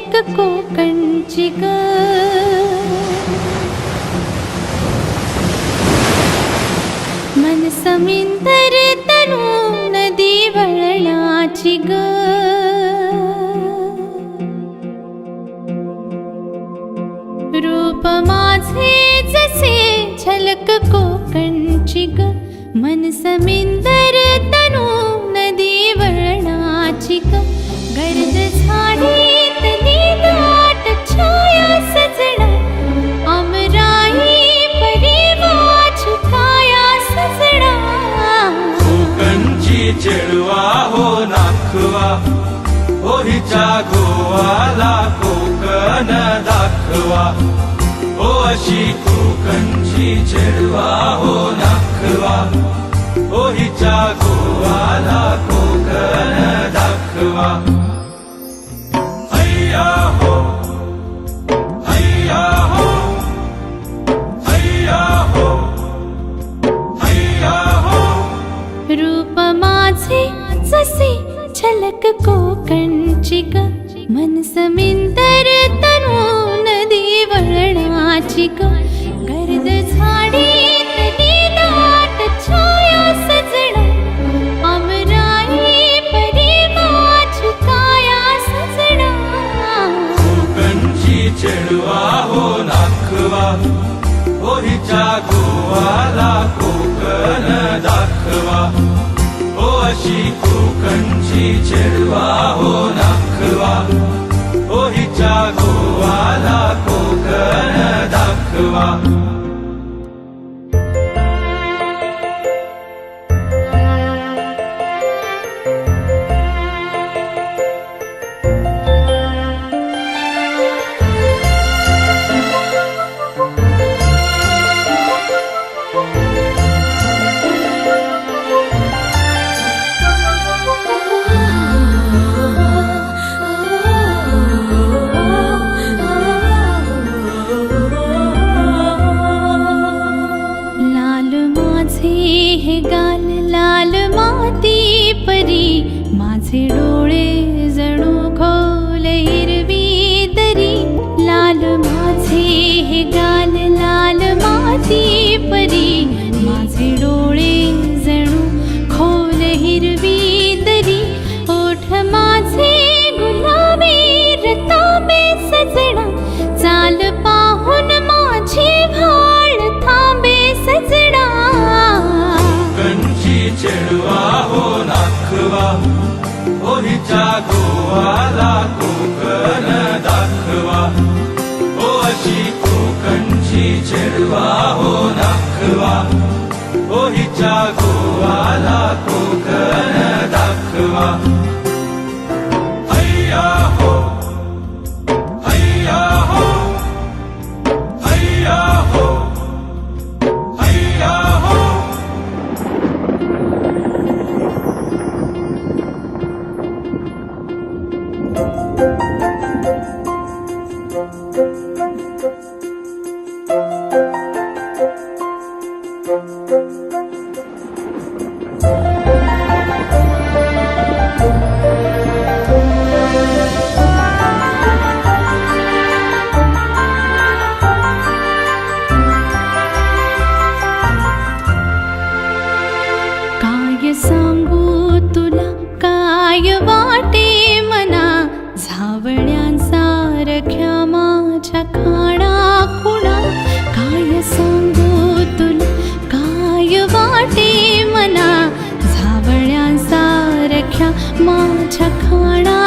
माझे जसे झलक कोकणची ग मन समिंदर तनु नदी वळणाची ग रूप माझे जसे झलक कोकणची ग मन दाखवा ओ अशी कोकणची चेडवा. हो नाखवा. ओ हिच्या गोवाला कोकण दाखवा. हैया हो. हो. हो. हो. रूप माझे जसे झलक कोकणची ग. मन समिंदर तनू नदी वळणाची ग. गर्द झाडीतली दाट छाया सजणा. अमराई परी माझी काया सजणा. कोकणची चेडवा हो नाखवा. हो हिच्या गोवाला कोकण दाखवा. हो अशी कोकणची चेडवा हो नाखवा माझे गोवाला कोकण दाखवा. हो अशी कोकणची चेडवा हो नाखवा हो हिच्या गोवाला कोकण दाखवा साऱ्या माझ्या काळा कुणा काय सांगू तुला? काय वाटे मना झावळ्या सारख्या माझ्या खाणा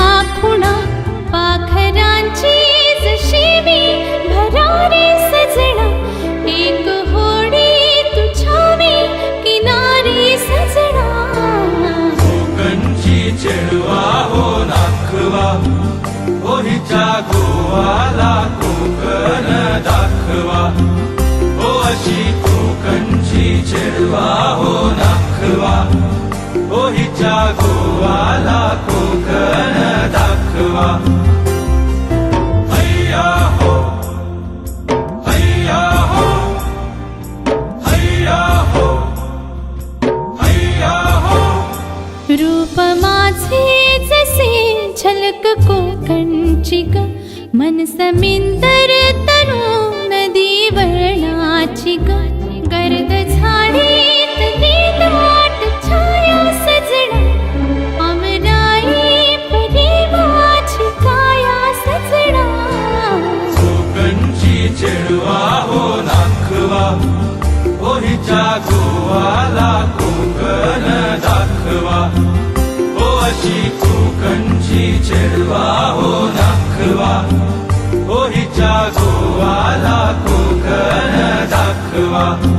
हो हिच्या गोवाला कोकण दाखवा हो अशी कोकणची चेडवा हो नाखवा हो हिच्या गोवाला कोकण दाखवा हैया हो हैया हो हैया हो हैया हो रूप माझे जसे झलक कोणची ग मन समिंदर तनु नदी वर्णाची ग गर्द झाडीत नीलाट छाया सजणा अमराई परी माझी काया सजणा कोकणची चेडवा हो नाखवा ओ हिच्या गोवाला कोकण दाखवा ओ अशी सय्या